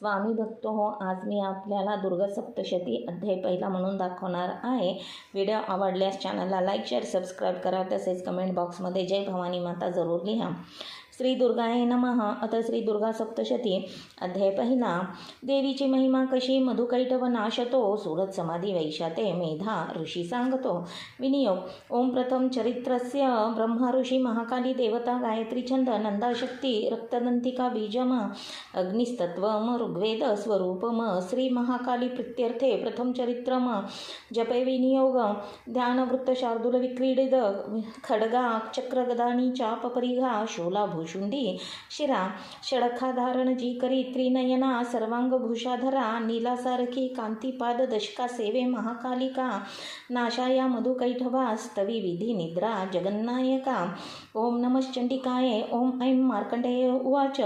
स्वामी भक्त हो आज मी आपल्याला दुर्गा सप्तशती अध्याय पहिला म्हणून दाखवणार आहे. व्हिडिओ आवडल्यास चॅनलला लाईक शेअर सबस्क्राईब करा. तसेच कमेंट बॉक्समध्ये जय भवानी माता जरूर लिहा. श्री दुर्गाय नमः. अथ श्री दुर्गा सप्तशती अध्याय पहिला. देवीची महिमा कशी मधुकैटव नाशतो सुरत समाधी वैशाते मेधा ऋषी सांगतो. विनियोग. ओम प्रथम चरित्रस्य ब्रह्मा ऋषी महाकाली देवता गायत्री छंद नंदाशक्ती रक्तदंतिका बीजम अग्निस्तत्वम ऋग्वेद स्वरूपम श्री महाकाली प्रित्यर्थे प्रथम चरित्रम जपे विनियोग ध्यानवृत्त शार्दूल विक्रीडित खड्गा चक्रगदानी चाप परिघा कौशुंडी शिरा षडखाधारण जी करी त्रिनयना सर्वांगभूषाधरा नीलासारखी कांतीपाद दशका सेवे महाकालिका नाशाया मधुकैठभा स्तवी विधी निद्रा जगन्नायका. ओम नमश्चंडिकाये ओम ऐं मार्कंडेय उवाच.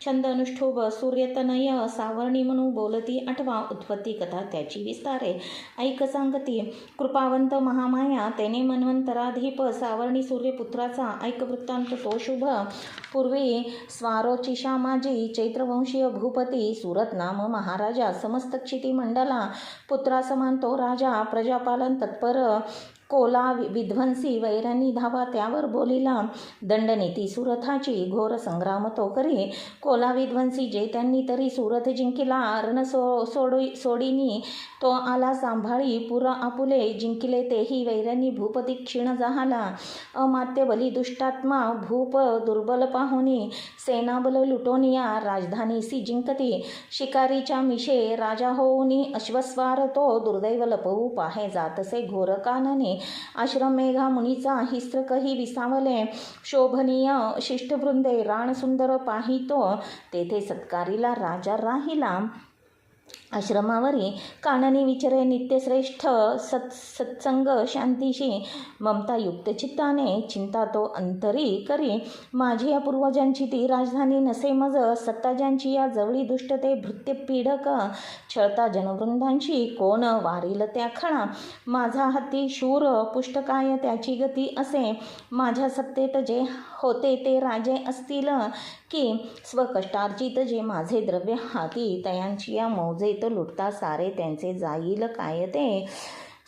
छंद अनुष्ठोभ सूर्यतनय सावर्णी म्हणू बोलती आठवा उत्पत्ती कथा त्याची विस्तारे. ऐक सांगती कृपावंत महामाया तेने मन्वंतराधीप सावर्णी सूर्यपुत्राचा ऐक वृत्तांत तो शुभ. पूर्वी स्वारोचिशा माझी चैत्रवंशीय भूपती सुरत नाम महाराजा समस्त क्षिती मंडला पुत्रासमान तो राजा प्रजापालन तत्पर कोला विध्वंसी वैरानी धावा त्यावर बोलिला. दंडनीती सुरथाची घोर संग्राम तो करी. कोला विध्वंसी जे त्यांनी तरी सुरथ जिंकिला. अर्ण सो सोडू सोडीनी तो आला सांभाळी. पुरा आपुले जिंकिले तेही वैरानी भूपती क्षीण जाहाला. अमात्य बली दुष्टात्मा भूप दुर्बल पाहुनी. सेनाबल लुटोनिया राजधानीसी जिंकती. शिकारीच्या मिशे राजा होऊनी. अश्वस्वार तो दुर्दैव लपवू पाहे जातसे घोर कानने. आश्रम मेघा मुनीचा हिस्त्रकही विसावले. शोभनीय शिष्टवृंदे राणसुंदर पाहितो. तेथे सत्कारीला राजा राहिला. आश्रमावरी काननी विचरे नित्यश्रेष्ठ सत् सत्संग शांतीशी. ममतायुक्त चित्ताने चिंता तो अंतरी करी. माझी या पूर्वजांची ती राजधानी नसे मज. सत्ताजांची या जवळी दुष्टते भृत्य पीडक छळता जनवृंदांशी कोण वारील त्या खणा माझा हत्ती शूर पुष्टकाय त्याची गती असे. माझ्या सत्तेत जे होते ते राजे असतील की. स्वकष्टार्जित जे माझे द्रव्य हाती तयांची या मौजेत लुटता सारे त्यांचे जाईल काय ते?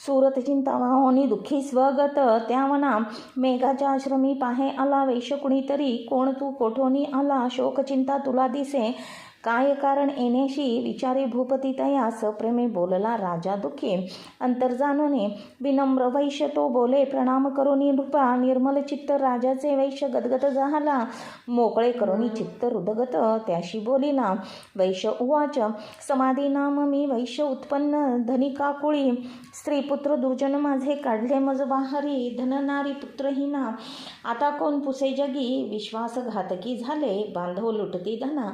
सुरत चिंतावाहोनी दुःखी स्वगत त्यावना मेघाच्या आश्रमी पाहे आला वेश कुणीतरी कोण तू कोठोनी आला? शोक चिंता तुला दिसे. काय कारण येण्याशी विचारी भूपती तया सप्रेमे बोलला राजा दुःखी. अंतर्जानने विनम्र वैश्य तो बोले प्रणाम करून नृपा निर्मल चित्त राजाचे वैश्य गदगद झाला. मोकळे करोनी चित्त रुदगत त्याशी बोलिला. वैश्य उवाच समाधी नाम मी वैश्य उत्पन्न धनिकाकुळी स्त्रीपुत्र दुर्जन माझे काढले मज बाहरी धननारी पुत्रहीना. आता कोण पुसे जगी विश्वासघातकी झाले बांधव लुटती धना.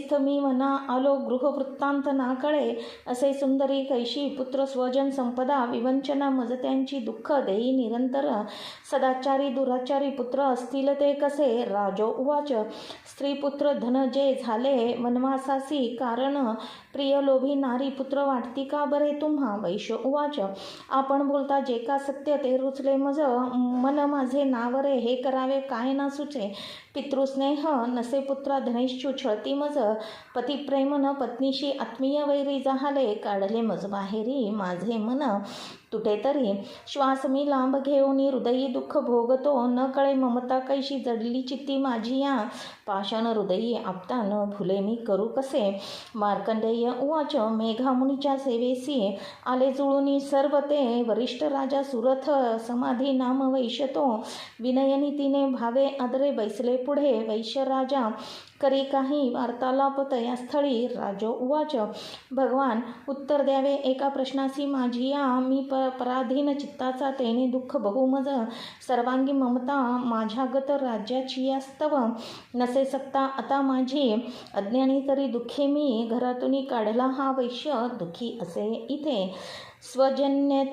दुःखीस्थ मी मना आलो गृहवृत्तांत नाकळे असे सुंदरी कैशी पुत्र स्वजन संपदा विवंचना मज त्यांची दुःख देई निरंतर सदाचारी दुराचारी पुत्र असतील ते कसे? राजो उवाच स्त्रीपुत्र धन जे झाले वनवासासी कारण प्रिय लोभी नारी पुत्र वाटती का बरे तुम्हा? वैश्य उवाच आपण बोलता जे का सत्य ते रुचले मज मन माझे नावरे हे करावे काय ना सुचे पितृस्नेह नसे पुत्रा धनेश्चू छळती मज पतिप्रेम न पत्नीशी आत्मीय वैरी जाहाले काढले मज बाहेरी माझे मन तुटे तरी श्वास मी लांब घेऊन हृदयी दुःख भोगतो न कळे ममता कैशी जडली चित्ती माझी या. पाषाण हृदयी आपता न भुले मी करू कसे? मार्कंडेय उवाच मेघामुनीच्या सेवेसी. आले जुळूनी सर्व ते वरिष्ठ राजा सुरथ समाधी नाम वैशतो. विनयनीतीने भावे आदरे बैसले पुढे वैश्य राजा करी काही वार्तालाप तयास्थळी राजो उवाच भगवान उत्तर द्यावे. एका प्रश्नासी माझी या. मी प पराधीन चित्ताचा तेने दुःख बहुमज. सर्वांगी ममता माझ्यागत राज्याची यास्तव. नसे सकता आता माझी. अज्ञानी तरी दुःखी मी. घरातून काढला हा वैश्य. दुःखी असे इथे. स्वजन्य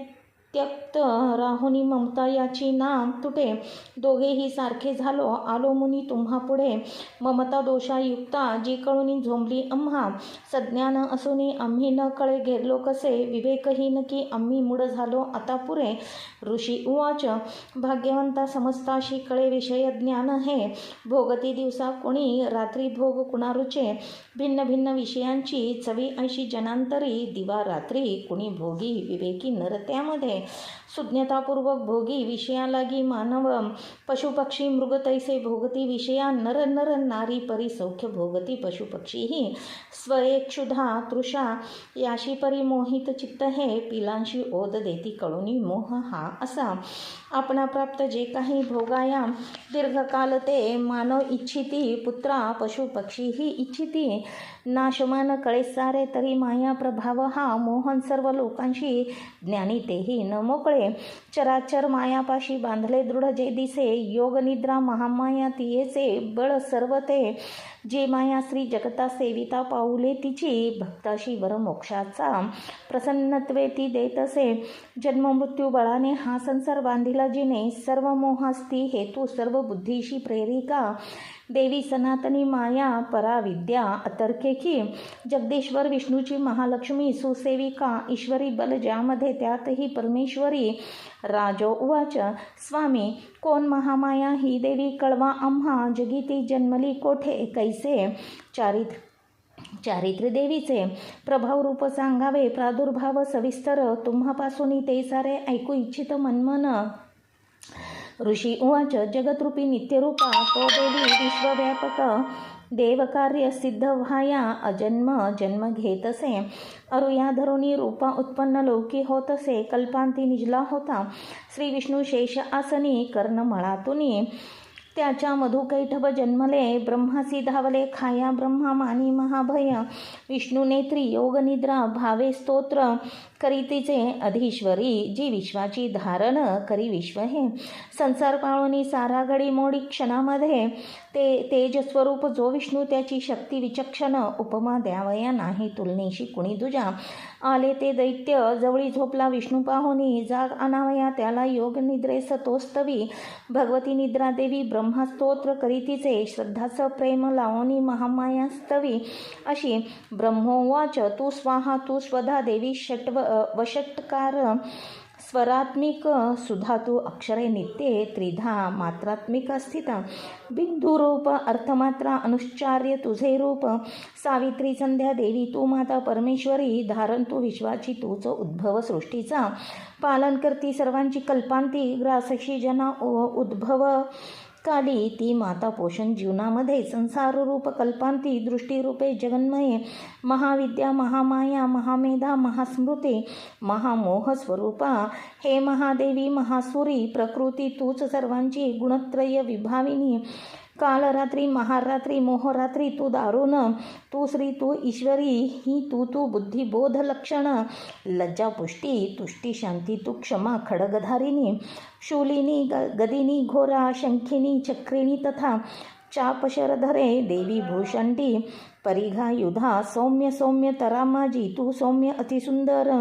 त्यक्त राहुनी ममता याची नाम तुटे. दोघेही सारखे झालो आलो मुनी तुम्हा पुढे. ममता दोषायुक्ता जी कळूनी झोंबली आम्हा सज्ञान असूनी आम्ही न कळे घेरलो कसे? विवेकहीन की आम्ही मूड झालो आता पुरे ऋषी उवाच भाग्यवंता समस्ताशी कळे विषय ज्ञान हे. भोगती दिवसा कोणी रात्री भोग कुणारुचे? भिन्न भिन्न विषयांची चवी ऐशी जनांतरी. दिवा रात्री कुणी भोगी विवेकी नर त्यामध्ये. सुज्ञतापूर्वक भोगी विषयालागी मानव पशुपक्षी मृगतैसे भोगती विषया नर नर नारी परी सौख्य भोगती पशुपक्षीही स्वये क्षुधा तृषा याशी परी मोहित चित्त हे पिलांशी ओद देती कळुनी मोह हा असा. आपणा प्राप्त जे काही भोगाया दीर्घकाल ते मानव इच्छिती पुत्रा पशुपक्षीही इच्छिती. नाशमान कळे सारे तरी माया प्रभाव हा मोहन सर्व लोकांशी ज्ञानी तेही न मोकळे. चराचर मायापाशी बांधले दृढ जे दिसे योगनिद्रा महामाया तियेचे बळ सर्व ते जे माया श्री जगता सेविता पाऊले तिची भक्ताशी वर मोक्षाचा प्रसन्नत्वे ती देत असे जन्ममृत्यू बळाने हा संसार बांधिला जिने सर्व मोहास्ती हेतू सर्व बुद्धीशी प्रेरिका. देवी सनातनी माया पराविद्या अतर्केकी जगदीश्वर विष्णूची महालक्ष्मी सुसेविका ईश्वरी बल ज्यामध्ये त्यातही परमेश्वरी. राजो उवाच स्वामी कोण महामाया ही देवी कळवा आम्हा जगिती जन्मली कोठे कैसे? चारित्र चारित्र्य देवीचे प्रभाव रूप सांगावे प्रादुर्भाव सविस्तर तुम्हापासून ते सारे ऐकू इच्छित मनमन. ऋषी उवाच जगतरूपी नित्यरूपा तो देवी विश्वव्यापक देवकार्य सिद्ध व्हाया अजन्म जन्म घेत असे अरु या धरुणी रूपा उत्पन्न लौकी होत असे कल्पांती निजला होता. श्री विष्णू शेष आसनी कर्णमळातुनी त्याच्या मधुकैठभ जन्मले ब्रह्मासी धावले खाया ब्रह्मा मानी महाभय. विष्णू नेत्री योगनिद्रा भावे स्तोत्र. करीतीचे अधीश्वरी जी विश्वाची धारण करी विश्व हे. संसार पाळूनी सारा घडी मोडी क्षणामध्ये ते तेजस्वरूप जो विष्णू त्याची शक्ती विचक्षण उपमा द्यावया नाही तुलनेशी कुणी दुजा. आले ते दैत्य जवळी झोपला विष्णू पाहुनी जाग आणावया त्याला योग निद्रेस तोस्तवी भगवती निद्रा देवी ब्रह्मस्तोत्र करीतीचे श्रद्धाचं प्रेम लावणी महामायास्तवी अशी ब्रह्मोवाच तू स्वाहा तू स्वधा देवी षट्व वषट्कार स्वरात्मिक सुधातु अक्षरे नित्ये त्रिधा मात्रात्मिक स्थित बिंदुरूप अर्थमात्रा अनुच्चार्य तुझे रूप सावित्री संध्या देवी तू माता परमेश्वरी धारण तू विश्वाची तूच उद्भव सृष्टीचा पालन करती सर्वांची कल्पांती ग्रासशी जना उद्भव काली ती माता पोषण जीवनामध्ये संसाररूप कल्पांती दृष्टीरूपे जगन्मये महाविद्या महामाया महामेधा महास्मृती महामोह स्वरूपा हे महादेवी महासुरी प्रकृती तूच सर्वांची गुणत्रय विभाविनी कालरात्री महारात्री मोहरात्री तू दारुण तू श्री तू ईश्वरी ही तू तू बुद्धिबोध लक्षण लज्जा पुष्टी तुष्टी शांती तू क्षमा खडगधारिणी शूलिनी ग गदिनी घोरा शंखिनी चक्रिणी तथा चापशरधरे देवी भूषंडी परिघा युधा सौम्य सौम्य तरामाजी तू सौम्य अतिसुंदर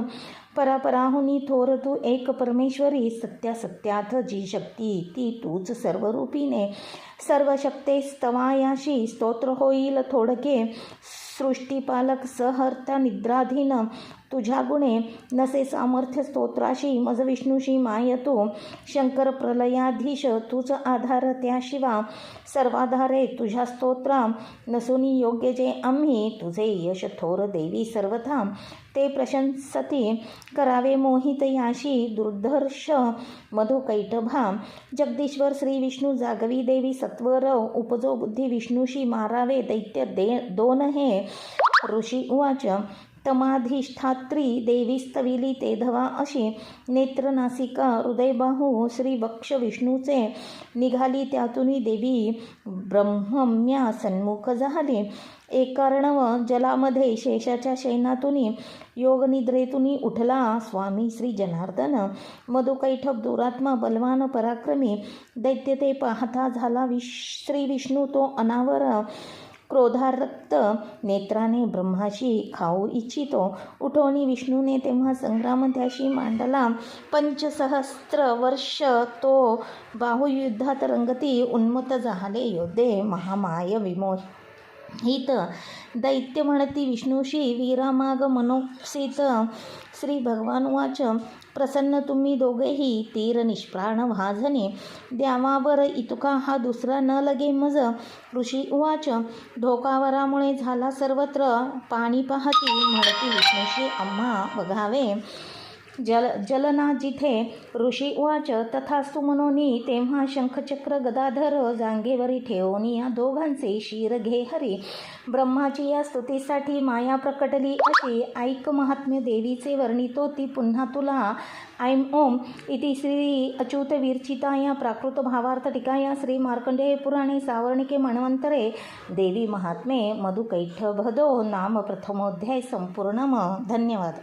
परापराहुनी थोर तू एक परमेश्वरी सत्या सत्याथ जी शक्ती ती तूच सर्वरूपीने. सर्व शक्ते स्तवायाशी स्तोत्र होईल थोडके. सृष्टीपालक सहर्ता निद्राधीन. तुझ्या गुणे नसे सामर्थ्य स्तोत्राशी मज विष्णूशी मायतो. शंकर प्रलयाधीश तुझ आधार त्याशिवा. सर्वाधारे तुझ्या स्तोत्रा नसुनी योग्य जे आम्ही तुझे यश थोर देवी सर्वथा. ते प्रशंसती करावे मोहित याशी दुर्धर्ष मधुकैटभा जगदीश्वर श्री विष्णू जागवी देवी सत्वर उपजो बुद्धी विष्णूशी मारावे दैत्य दे दोन हे ऋषी उवाच तमाधिष्ठात्री देवी स्तविली ते धवा अशी नेत्रनासिका हृदयबाहू श्री वक्ष विष्णूचे. निघाली त्यातूनही देवी ब्रह्मम्या सन्मुख झाली. एकार्णव जलामध्ये शेषाच्या शयनातून योगनिद्रेतून उठला स्वामी श्री जनार्दन. मधुकैठप दुरात्मा बलवान पराक्रमी दैत्य ते पाहता झाला विश श्री विष्णू तो अनावर. क्रोधारक्त नेत्राने ब्रह्माशी खाऊ इच्छितो. उठवणी विष्णूने तेव्हा संग्राम त्याशी मांडला. पंचसहस्त्र वर्ष तो बाहुयुद्धात रंगती उन्मत्त झाले. योद्धे महामाय विमोह हित. दैत्य म्हणती विष्णूशी वीरामाग मनोक्षित श्री भगवान वाच प्रसन्न तुम्ही दोघेही तीर निष्प्राण व्हाजने द्यावावर इतुका हा दुसरा न लगे मज. ऋषी उवाच धोकावरामुळे झाला सर्वत्र. पाणी पाहती म्हणती विष्णूशी अम्मा बघावे. जल जलना जिथे ऋषी उवाच तथास्तु मनोनी तेव्हा शंखचक्र गदाधर जांगेवरी ठेवून या दोघांचे शिर घे हरी. ब्रह्माची या स्तुतीसाठी माया प्रकटली अशी ऐक महात्म्य देवीचे वर्णितो ती पुन्हा तुला. ऐम ओम इति श्री अच्युत विरचिता या प्राकृत भावार्थ टीका या श्री मार्कंडेय पुराणे सावर्णिके मन्वंतरे देवी महात्मे मधुकैठ भदो नाम प्रथमोध्याय संपूर्णम. धन्यवाद.